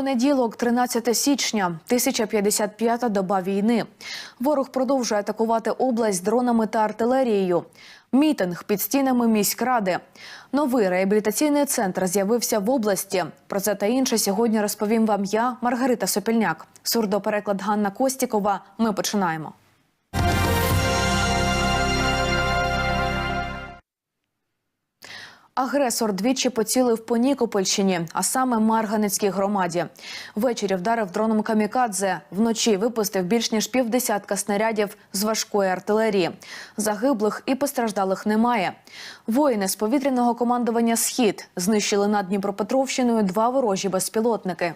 Понеділок, 13 січня, 1055-та доба війни. Ворог продовжує атакувати область дронами та артилерією. Мітинг під стінами міськради. Новий реабілітаційний центр з'явився в області. Про це та інше сьогодні розповім вам я, Маргарита Сопільняк. Сурдопереклад Ганна Костікова. Ми починаємо. Агресор двічі поцілив по Нікопольщині, а саме Марганецькій громаді. Ввечері вдарив дроном камікадзе. Вночі випустив більш ніж півдесятка снарядів з важкої артилерії. Загиблих і постраждалих немає. Воїни з повітряного командування Схід знищили над Дніпропетровщиною два ворожі безпілотники.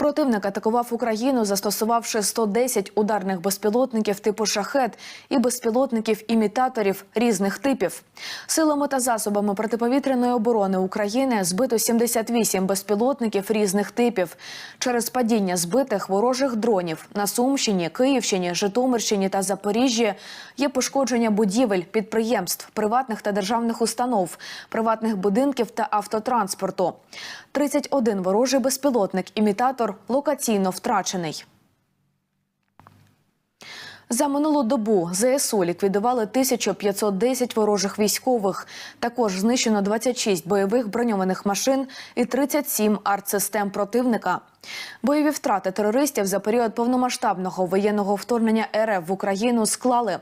Противник атакував Україну, застосувавши 110 ударних безпілотників типу шахет і безпілотників-імітаторів різних типів. Силами та засобами протиповітряної оборони України збито 78 безпілотників різних типів. Через падіння збитих ворожих дронів на Сумщині, Київщині, Житомирщині та Запоріжжі є пошкодження будівель, підприємств, приватних та державних установ, приватних будинків та автотранспорту. 31 ворожий безпілотник-імітатор локаційно втрачений. За минулу добу ЗСУ ліквідували 1510 ворожих військових. Також знищено 26 бойових броньованих машин і 37 артсистем противника. Бойові втрати терористів за період повномасштабного воєнного вторгнення РФ в Україну склали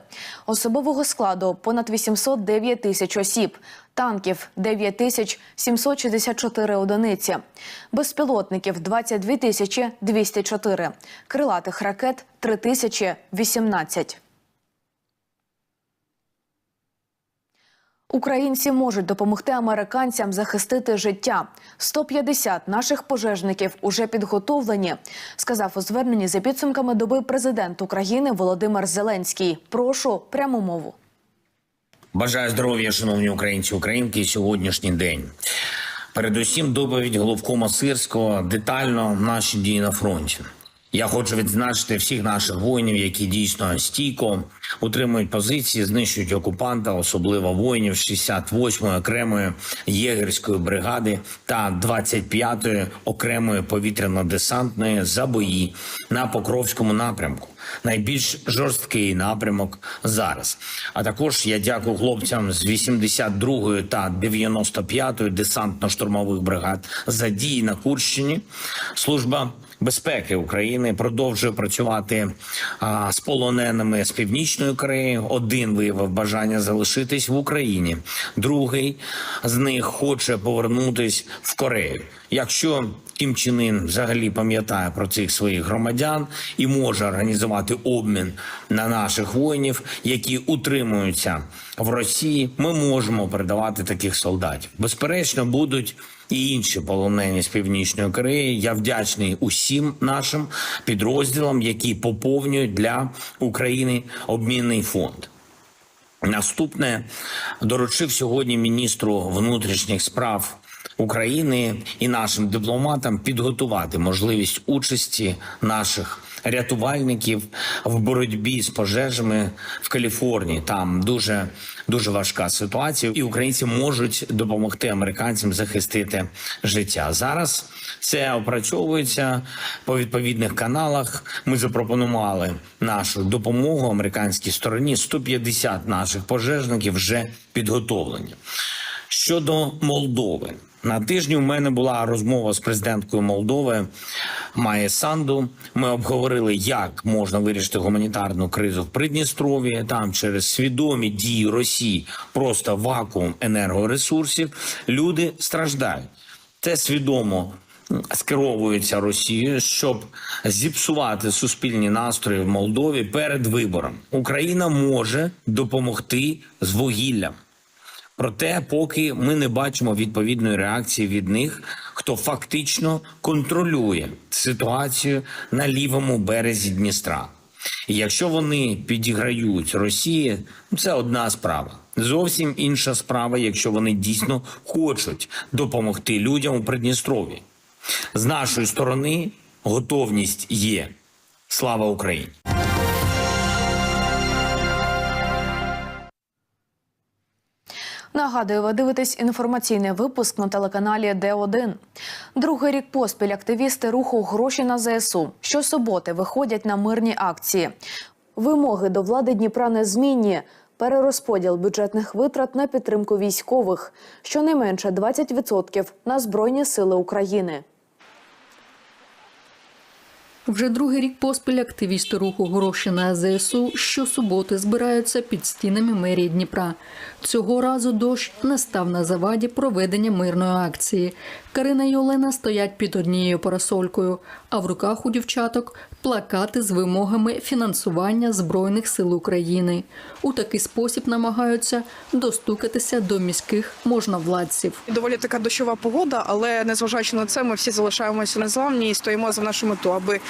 особового складу понад 809 тисяч осіб, танків 9 тисяч 764 одиниці, безпілотників 22 тисячі 204, крилатих ракет 3 тисячі 18. Українці можуть допомогти американцям захистити життя. 150 наших пожежників уже підготовлені, сказав у зверненні за підсумками доби президент України Володимир Зеленський. Прошу пряму мову. Бажаю здоров'я, шановні українці, українки. Сьогоднішній день. Передусім, доповідь головкома Сирського детально наші дії на фронті. Я хочу відзначити всіх наших воїнів, які дійсно стійко утримують позиції, знищують окупанта, особливо воїнів 68-ї окремої єгерської бригади та 25-ї окремої повітряно-десантної забої на Покровському напрямку. Найбільш жорсткий напрямок зараз. А також я дякую хлопцям з 82-ї та 95-ї десантно-штурмових бригад за дії на Курщині. Служба безпеки України продовжує працювати а, з полоненими з північної Кореї. Один виявив бажання залишитись в Україні, другий з них хоче повернутись в Корею. Якщо Кім Чен Ін взагалі пам'ятає про цих своїх громадян і може організувати обмін на наших воїнів, які утримуються в Росії, ми можемо передавати таких солдатів. Безперечно, будуть і інші полонені з північної Кореї. Я вдячний усім нашим підрозділам, які поповнюють для України обмінний фонд. Наступне доручив сьогодні міністру внутрішніх справ України і нашим дипломатам підготувати можливість участі наших рятувальників в боротьбі з пожежами в Каліфорнії. Там дуже дуже важка ситуація, і українці можуть допомогти американцям захистити життя. Зараз це опрацьовується по відповідних каналах. Ми запропонували нашу допомогу американській стороні. 150 наших пожежників вже підготовлені. Щодо Молдови. На тижні у мене була розмова з президенткою Молдови Майє Санду. Ми обговорили, як можна вирішити гуманітарну кризу в Придністров'ї. Там через свідомі дії Росії просто вакуум енергоресурсів. Люди страждають. Це свідомо скеровується Росією, щоб зіпсувати суспільні настрої в Молдові перед вибором. Україна може допомогти з вугіллям. Проте, поки ми не бачимо відповідної реакції від них, хто фактично контролює ситуацію на лівому березі Дністра. І якщо вони підіграють Росії, це одна справа. Зовсім інша справа, якщо вони дійсно хочуть допомогти людям у Придністров'ї. З нашої сторони готовність є. Слава Україні! Нагадую, ви дивитесь інформаційний випуск на телеканалі Д1. Другий рік поспіль активісти руху гроші на ЗСУ щосуботи виходять на мирні акції. Вимоги до влади Дніпра незмінні. Перерозподіл бюджетних витрат на підтримку військових, щонайменше 20% на Збройні сили України. Вже другий рік поспіль активісти руху гроші на ЗСУ щосуботи збираються під стінами мерії Дніпра. Цього разу дощ не став на заваді проведення мирної акції. Карина і Олена стоять під однією парасолькою, а в руках у дівчаток плакати з вимогами фінансування Збройних сил України. У такий спосіб намагаються достукатися до міських можновладців. Доволі така дощова погода, але незважаючи на це, ми всі залишаємося незламні і стоїмо за нашу мету, аби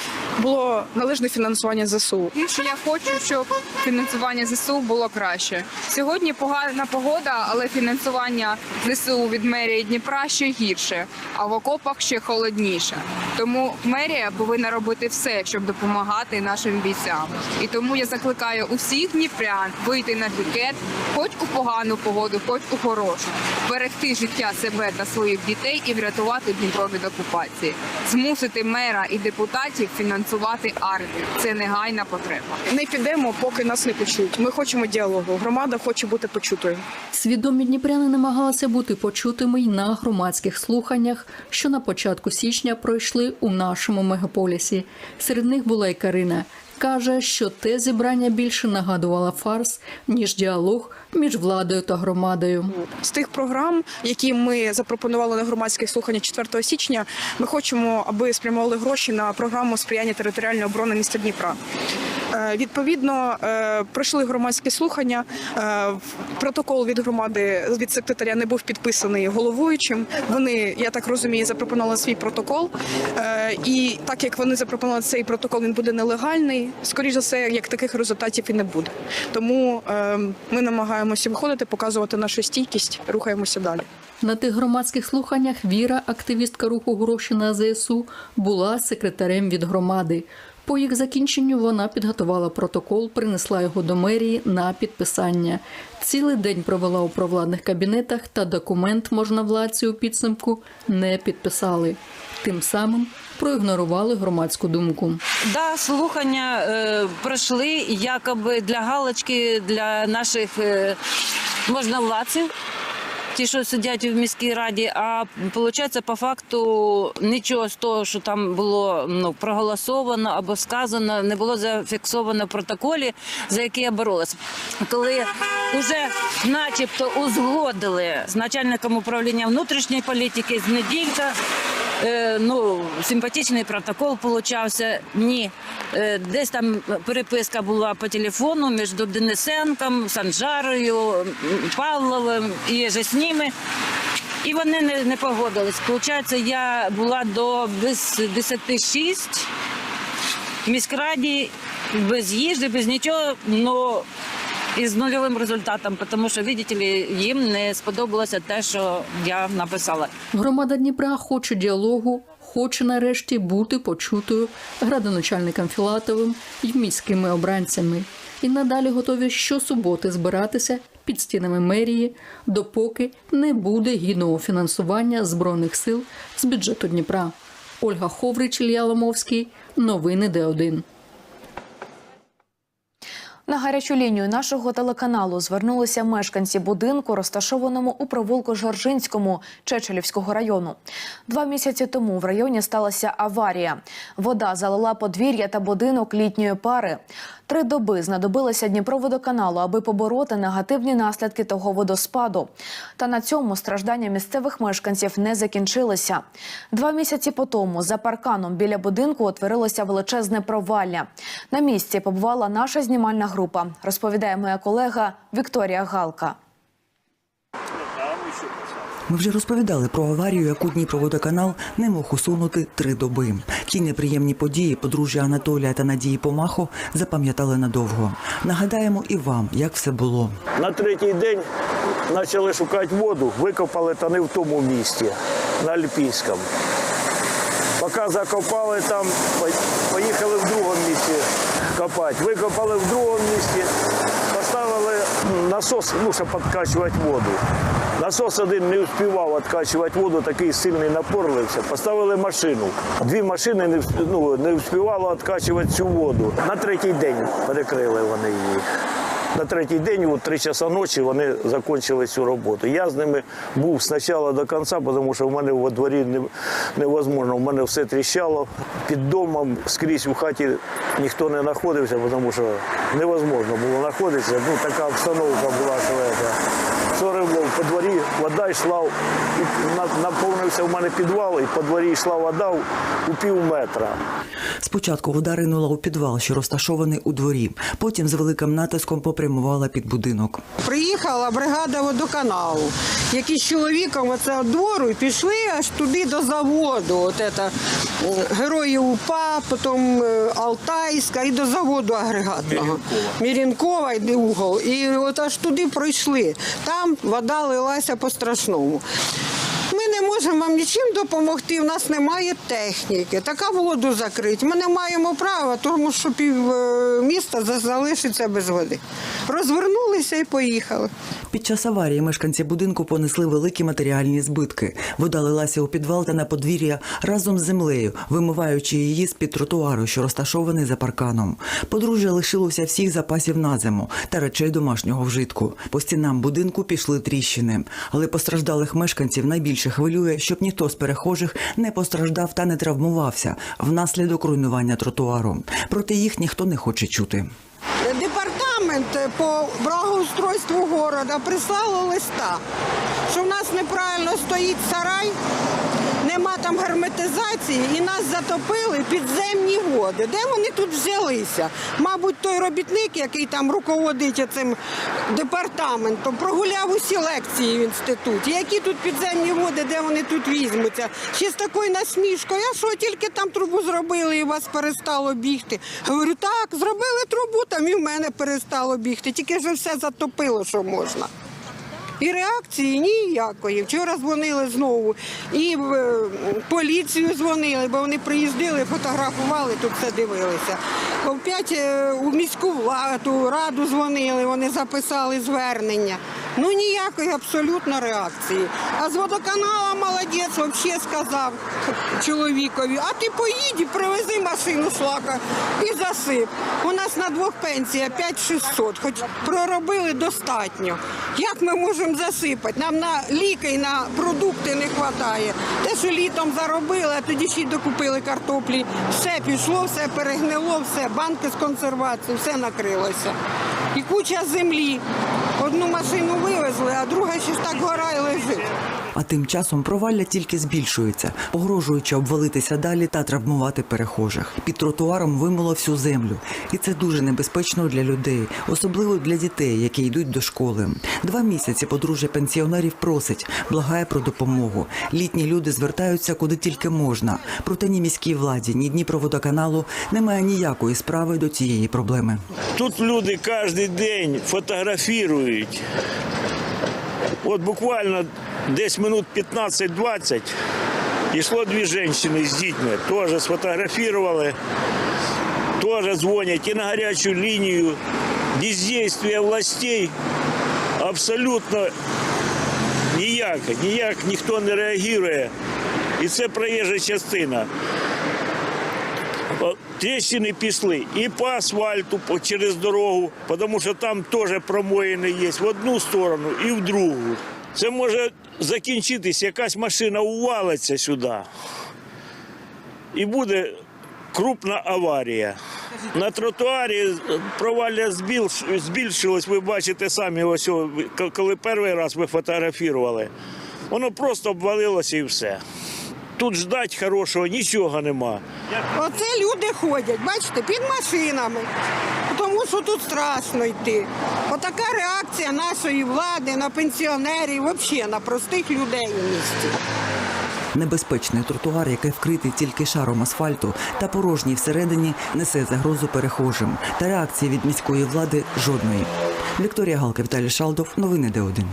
було належне фінансування ЗСУ. Я хочу, щоб фінансування ЗСУ було краще. Сьогодні погана погода, але фінансування ЗСУ від мерії Дніпра ще гірше, а в окопах ще холодніше. Тому мерія повинна робити все, щоб допомагати нашим бійцям. І тому я закликаю усіх дніпрян вийти на пікет, хоч у погану погоду, хоч у хорошу, берегти життя себе та своїх дітей і врятувати Дніпро від окупації, змусити мера і депутатів фінансувати армію. Це негайна потреба. Не підемо, поки нас не почують. Ми хочемо діалогу. Громада хоче бути почутою. Свідомі дніпряни намагалися бути почутими й на громадських слуханнях, що на початку січня пройшли у нашому мегаполісі. Серед них була й Карина. Каже, що те зібрання більше нагадувало фарс ніж діалог між владою та громадою. З тих програм, які ми запропонували на громадських слуханнях 4 січня, ми хочемо, аби спрямували гроші на програму сприяння територіальної оборони міста Дніпра. Е, Відповідно, е, пройшли громадські слухання. Е, Протокол від громади від секретаря не був підписаний головуючим. Вони, я так розумію, запропонували свій протокол. І так як вони запропонували цей протокол, він буде нелегальний. Скоріше за все, як таких результатів і не буде. Тому ми намагаємося виходити, показувати нашу стійкість, рухаємося далі. На тих громадських слуханнях Віра, активістка руху гроші на ЗСУ, була секретарем від громади. По їх закінченню вона підготувала протокол, принесла його до мерії на підписання. Цілий день провела у провладних кабінетах, та документ можновладці у підсумку не підписали. Тим самим проігнорували громадську думку. Да, слухання е, пройшли якоби для галочки для наших е, можновладців, ті, що сидять в міській раді. А виходить, по факту нічого з того, що там було ну, проголосовано або сказано, не було зафіксовано в протоколі, за який я боролась. Коли вже начебто узгодили з начальником управління внутрішньої політики з неділька. Е, ну, симпатичний протокол получався. Ні. Е, десь там переписка була по телефону між Денисенком, Санжарою, Павловим і же з ними. І вони не, не погодились. Получається, я була до без 10 в міськраді без їжі, без нічого, ну і з нульовим результатом, тому що, видите ли, їм не сподобалося те, що я написала. Громада Дніпра хоче діалогу, хоче нарешті бути почутою градоначальником Філатовим і міськими обранцями. І надалі готові щосуботи збиратися під стінами мерії, допоки не буде гідного фінансування збройних сил з бюджету Дніпра. Ольга Ховрич, Ілля Ломовський. Новини Д1. На гарячу лінію нашого телеканалу звернулися мешканці будинку, розташованому у провулку Жоржинському Чечелівського району. Два місяці тому в районі сталася аварія. Вода залила подвір'я та будинок літньої пари. Три доби знадобилося Дніпроводоканалу, аби побороти негативні наслідки того водоспаду. Та на цьому страждання місцевих мешканців не закінчилися. Два місяці по тому за парканом біля будинку утворилося величезне провалля. На місці побувала наша знімальна група, розповідає моя колега Вікторія Галка. Ми вже розповідали про аварію, яку Дніпроводоканал не мог усунути три доби. Ті неприємні події подружжя Анатолія та Надії Помахо запам'ятали надовго. Нагадаємо і вам, як все було. На третій день почали шукати воду, викопали та не в тому місці, на Альпійському. Поки закопали там, поїхали в другому місці копати. Викопали в другому місці, поставили насос, ну, щоб підкачувати воду. Насос один не успівав відкачувати воду, такий сильний напор лився. Поставили машину. Дві машини не, ну, не вспівало відкачувати цю воду. На третій день перекрили вони її. На третій день, у три часа ночі, вони закінчили цю роботу. Я з ними був спочатку до кінця, тому що в мене во дворі невозможно. У мене все тріщало. Під домом скрізь у хаті ніхто не знаходився, тому що невозможно було знаходитися. Ну, така обстановка була, що. Вчора було по дворі вода йшла, наповнився в мене підвал, і по дворі йшла вода у пів метра. Спочатку вода ринула у підвал, що розташований у дворі. Потім з великим натиском попрямувала під будинок. Приїхала бригада водоканалу, які з чоловіком оце двору і пішли аж туди до заводу. От це, героїв УПА, потім е, Алтайська і до заводу агрегатного. Мірінкова йде угол. І от аж туди пройшли. Там вода лилася по-страшному. Ми не можемо вам нічим допомогти, в нас немає техніки. Така воду закрити. Ми не маємо права, тому що пів е, міста залишиться без води. Розвернулися і поїхали. Під час аварії мешканці будинку понесли великі матеріальні збитки. Вода лилася у підвал та на подвір'я разом з землею, вимиваючи її з під тротуару, що розташований за парканом. Подружжя лишилося всіх запасів на зиму та речей домашнього вжитку. По стінам будинку пішли тріщини, але постраждалих мешканців найбільше хвилює, щоб ніхто з перехожих не постраждав та не травмувався внаслідок руйнування тротуару. Проте їх ніхто не хоче чути. Департамент по благоустройству города прислало листа, що в нас неправильно стоїть сарай, там герметизації і нас затопили підземні води. Де вони тут взялися? Мабуть, той робітник, який там руководить цим департаментом, прогуляв усі лекції в інституті. Які тут підземні води, де вони тут візьмуться? Ще з такою насмішкою, а що тільки там трубу зробили і у вас перестало бігти. Говорю, так, зробили трубу, там і в мене перестало бігти. Тільки ж все затопило, що можна. І реакції ніякої. Вчора дзвонили знову. І в е, поліцію дзвонили, бо вони приїздили, фотографували, тут все дивилися. Опять е, у міську владу, раду дзвонили, вони записали звернення. Ну ніякої абсолютно реакції. А з водоканала молодець взагалі сказав чоловікові, а ти поїдь привези машину шлака і засип. У нас на двох пенсія 5600, хоч проробили достатньо. Як ми можемо засипати? Нам на ліки і на продукти не вистачає. Те, що літом заробили, а тоді ще й докупили картоплі. Все пішло, все перегнило, все, банки з консервації, все накрилося. І куча землі. Одну машину вивезли, а друга ще так гора і лежить. А тим часом провалля тільки збільшується, погрожуючи обвалитися далі та травмувати перехожих. Під тротуаром вимило всю землю, і це дуже небезпечно для людей, особливо для дітей, які йдуть до школи. Два місяці подружжя пенсіонерів просить, благає про допомогу. Літні люди звертаються куди тільки можна. Проте ні міській владі, ні Дніпроводоканалу немає ніякої справи до цієї проблеми. Тут люди кожен день фотографують. От буквально десь минут 15-20 йшло дві жінки з дітьми, теж сфотографували, теж дзвонять і на гарячу лінію. Бездействие властей абсолютно ніяке, ніяк ніхто не реагує. І це проїжджа частина. О, Тріщини пішли і по асфальту через дорогу, тому що там теж промоїни є в одну сторону і в другу. Це може закінчитись, якась машина увалиться сюди. І буде крупна аварія. На тротуарі провалля збільш- збільшилось, ви бачите самі, ось коли перший раз ви фотографували. Воно просто обвалилося і все. Тут ждать хорошого нічого нема. Оце люди ходять, бачите, під машинами, що тут страшно йти. Отака реакція нашої влади на пенсіонерів, взагалі на простих людей у місті. Небезпечний тротуар, який вкритий тільки шаром асфальту та порожній всередині, несе загрозу перехожим. Та реакції від міської влади жодної. Вікторія Галка, Віталій Шалдов. Новини Д1.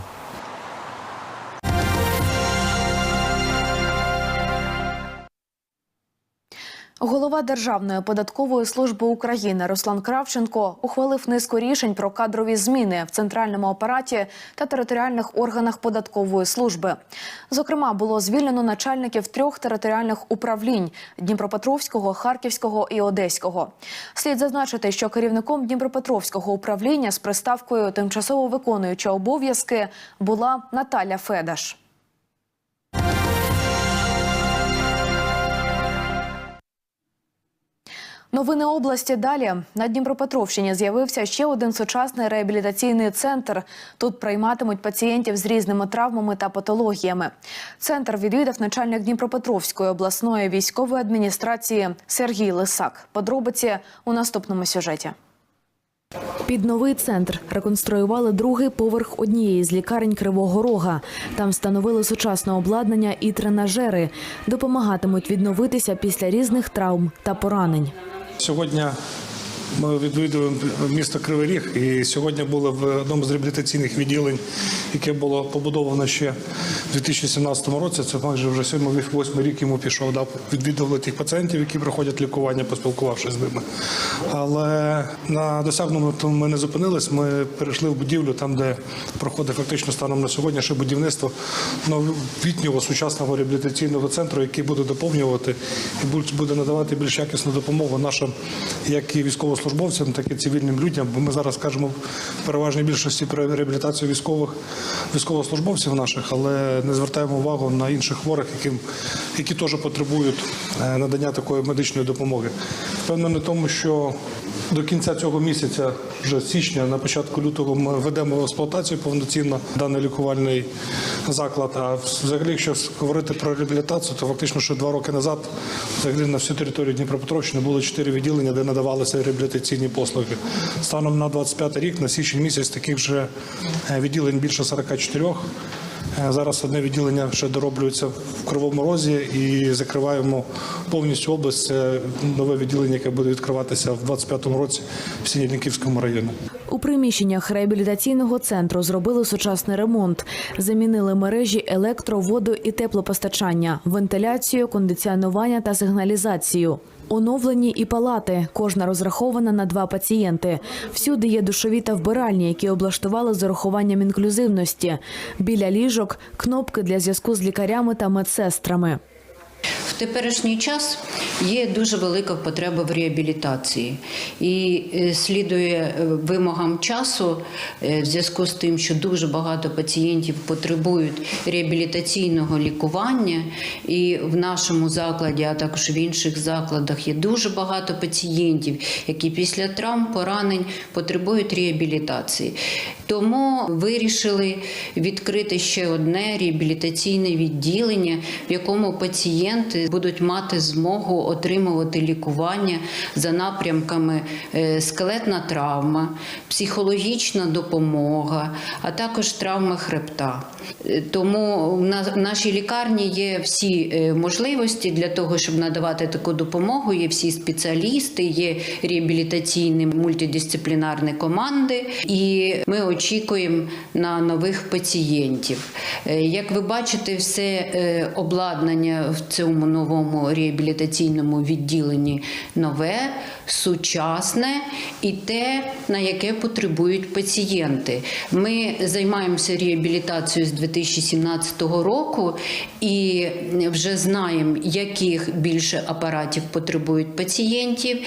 Голова Державної податкової служби України Руслан Кравченко ухвалив низку рішень про кадрові зміни в центральному апараті та територіальних органах податкової служби. Зокрема, було звільнено начальників трьох територіальних управлінь Дніпропетровського, Харківського і Одеського. Слід зазначити, що керівником Дніпропетровського управління з приставкою тимчасово виконуюча обов'язки була Наталя Федаш. Новини області далі на Дніпропетровщині з'явився ще один сучасний реабілітаційний центр. Тут прийматимуть пацієнтів з різними травмами та патологіями. Центр відвідав начальник Дніпропетровської обласної військової адміністрації Сергій Лисак. Подробиці у наступному сюжеті. Під новий центр реконструювали другий поверх однієї з лікарень Кривого Рога. Там встановили сучасне обладнання і тренажери, допомагатимуть відновитися після різних травм та поранень. Сьогодні ми відвідуємо місто Кривий Ріг і сьогодні були в одному з реабілітаційних відділень, яке було побудовано ще в 2017 році. Це майже вже сьомий восьмий рік йому пішов. Да, відвідували тих пацієнтів, які проходять лікування, поспілкувавшись з ними. Але на досягненому ми не зупинились. Ми перейшли в будівлю, там, де проходить фактично станом на сьогодні ще будівництво новітнього сучасного реабілітаційного центру, який буде доповнювати і буде надавати більш якісну допомогу нашим як і військовослужбовцям, так і цивільним людям. Бо ми зараз кажемо в переважній більшості про реабілітацію військових військовослужбовців наших, але не звертаємо увагу на інших хворих, яким які теж потребують е, надання такої медичної допомоги. Впевнений тому, що до кінця цього місяця, вже січня, на початку лютого, ми ведемо в експлуатацію повноцінно даний лікувальний заклад. А взагалі, якщо говорити про реабілітацію, то фактично ще два роки назад, взагалі на всю територію Дніпропетровщини було чотири відділення, де надавалися реабілітаційні послуги. Станом на 25 рік, на січень місяць, таких вже е, відділень більше 44. Е, Зараз одне відділення ще дороблюється в Кривому Розі і закриваємо повністю область. Це нове відділення, яке буде відкриватися в 25-му році в Синельниківському районі. У приміщеннях реабілітаційного центру зробили сучасний ремонт, замінили мережі електро, воду і теплопостачання, вентиляцію, кондиціонування та сигналізацію. Оновлені і палати, кожна розрахована на два пацієнти. Всюди є душові та вбиральні, які облаштували з урахуванням інклюзивності. Біля ліжок кнопки для зв'язку з лікарями та медсестрами. В теперішній час є дуже велика потреба в реабілітації, і е, слідує е, вимогам часу е, в зв'язку з тим, що дуже багато пацієнтів потребують реабілітаційного лікування. І в нашому закладі, а також в інших закладах, є дуже багато пацієнтів, які після травм, поранень потребують реабілітації. Тому вирішили відкрити ще одне реабілітаційне відділення, в якому пацієнти будуть мати змогу отримувати лікування за напрямками е, скелетна травма, психологічна допомога, а також травми хребта. Е, Тому в нашій лікарні є всі е, можливості для того, щоб надавати таку допомогу. Є всі спеціалісти, є реабілітаційні мультидисциплінарні команди, і ми очікуємо на нових пацієнтів. Як ви бачите, все обладнання в цьому новому реабілітаційному відділенні нове, сучасне і те, на яке потребують пацієнти. Ми займаємося реабілітацією з 2017 року і вже знаємо, яких більше апаратів потребують пацієнтів,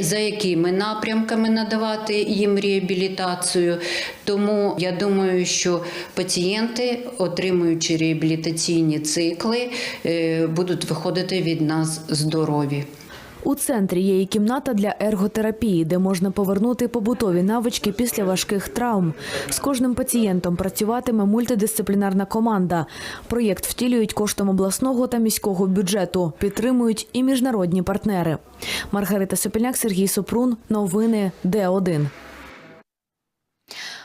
за якими напрямками надавати їм реабілітацію. Тому я думаю, що пацієнти, отримуючи реабілітаційні цикли, е, будуть виходити від нас здорові. У центрі є і кімната для ерготерапії, де можна повернути побутові навички після важких травм. З кожним пацієнтом працюватиме мультидисциплінарна команда. Проєкт втілюють коштом обласного та міського бюджету. Підтримують і міжнародні партнери. Маргарита Сопільняк, Сергій Супрун. Новини Д1.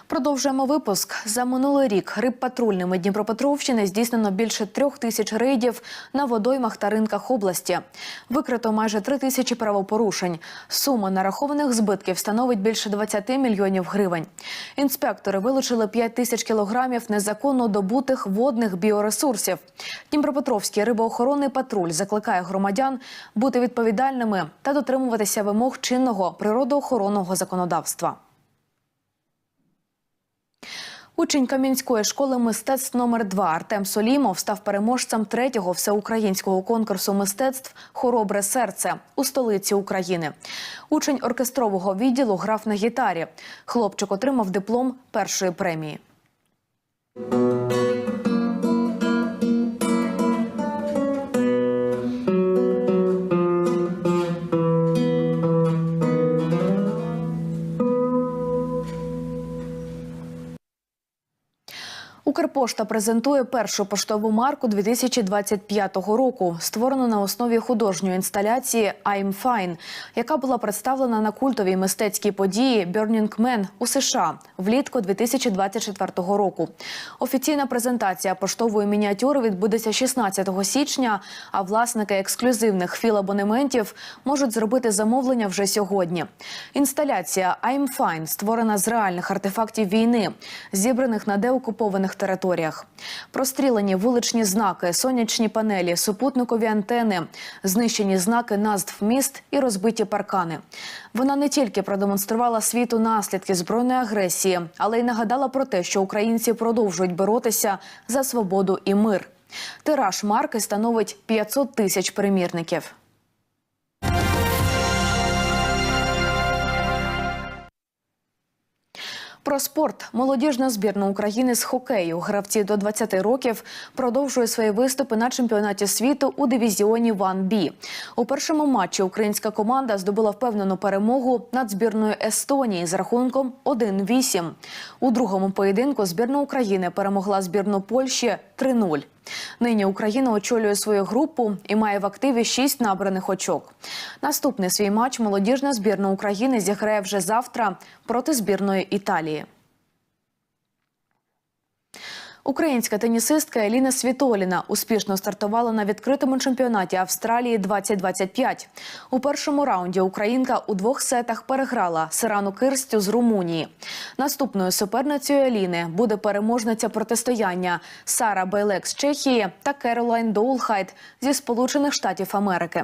Продовжуємо випуск. За минулий рік рибпатрульними Дніпропетровщини здійснено більше трьох тисяч рейдів на водоймах та ринках області. Викрито майже три тисячі правопорушень. Сума нарахованих збитків становить більше 20 мільйонів гривень. Інспектори вилучили 5 тисяч кілограмів незаконно добутих водних біоресурсів. Дніпропетровський рибоохоронний патруль закликає громадян бути відповідальними та дотримуватися вимог чинного природоохоронного законодавства. Учень Кам'янської школи мистецтв номер 2 Артем Солімов став переможцем третього всеукраїнського конкурсу мистецтв Хоробре серце у столиці України. Учень оркестрового відділу грав на гітарі. Хлопчик отримав диплом першої премії. Укрпошта презентує першу поштову марку 2025 року, створену на основі художньої інсталяції «I'm Fine», яка була представлена на культовій мистецькій події «Burning Man» у США влітку 2024 року. Офіційна презентація поштової мініатюри відбудеться 16 січня, а власники ексклюзивних філабонементів можуть зробити замовлення вже сьогодні. Інсталяція «I'm Fine» створена з реальних артефактів війни, зібраних на деокупованих територіях. Прострілені вуличні знаки, сонячні панелі, супутникові антени, знищені знаки назв міст і розбиті паркани. Вона не тільки продемонструвала світу наслідки збройної агресії, але й нагадала про те, що українці продовжують боротися за свободу і мир. Тираж марки становить 500 тисяч примірників. Про спорт молодіжна збірна України з хокею. Гравці до 20 років продовжує свої виступи на чемпіонаті світу у дивізіоні 1B. У першому матчі українська команда здобула впевнену перемогу над збірною Естонії з рахунком 1-8. У другому поєдинку збірна України перемогла збірну Польщі 3-0. Нині Україна очолює свою групу і має в активі шість набраних очок. Наступний свій матч молодіжна збірна України зіграє вже завтра проти збірної Італії. Українська тенісистка Еліна Світоліна успішно стартувала на відкритому чемпіонаті Австралії 2025. У першому раунді українка у двох сетах переграла Сирану Кирстю з Румунії. Наступною суперницею Еліни буде переможниця протистояння Сара Байлек з Чехії та Керолайн Доулхайт зі Сполучених Штатів Америки.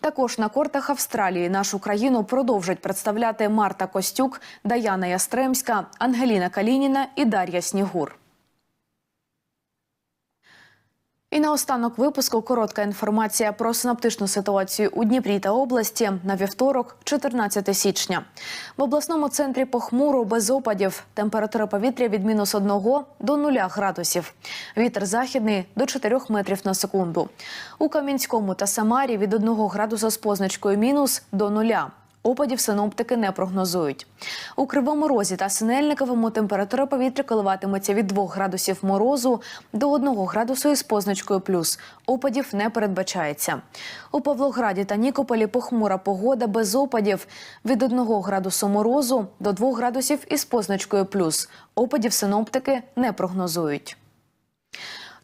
Також на кортах Австралії нашу країну продовжать представляти Марта Костюк, Даяна Ястремська, Ангеліна Калініна і Дар'я Снігур. І наостанок випуску коротка інформація про синаптичну ситуацію у Дніпрі та області на вівторок, 14 січня. В обласному центрі похмуро без опадів. Температура повітря від мінус 1 до 0 градусів. Вітер західний до 4 метрів на секунду. У Кам'янському та Самарі від 1 градуса з позначкою мінус до 0. Опадів синоптики не прогнозують. У Кривому Розі та Синельниковому температура повітря коливатиметься від 2 градусів морозу до 1 градусу із позначкою плюс. Опадів не передбачається. У Павлограді та Нікополі похмура погода без опадів від 1 градусу морозу до 2 градусів із позначкою плюс. Опадів синоптики не прогнозують.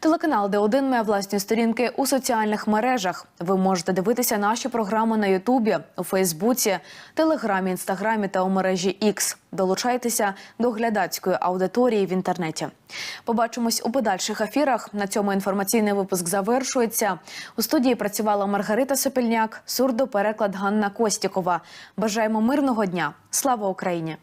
Телеканал Д1 має власні сторінки у соціальних мережах. Ви можете дивитися наші програми на Ютубі, у Фейсбуці, Телеграмі, Інстаграмі та у мережі X. Долучайтеся до глядацької аудиторії в інтернеті. Побачимось у подальших ефірах. На цьому інформаційний випуск завершується. У студії працювала Маргарита Сопільняк, сурдопереклад Ганна Костікова. Бажаємо мирного дня. Слава Україні!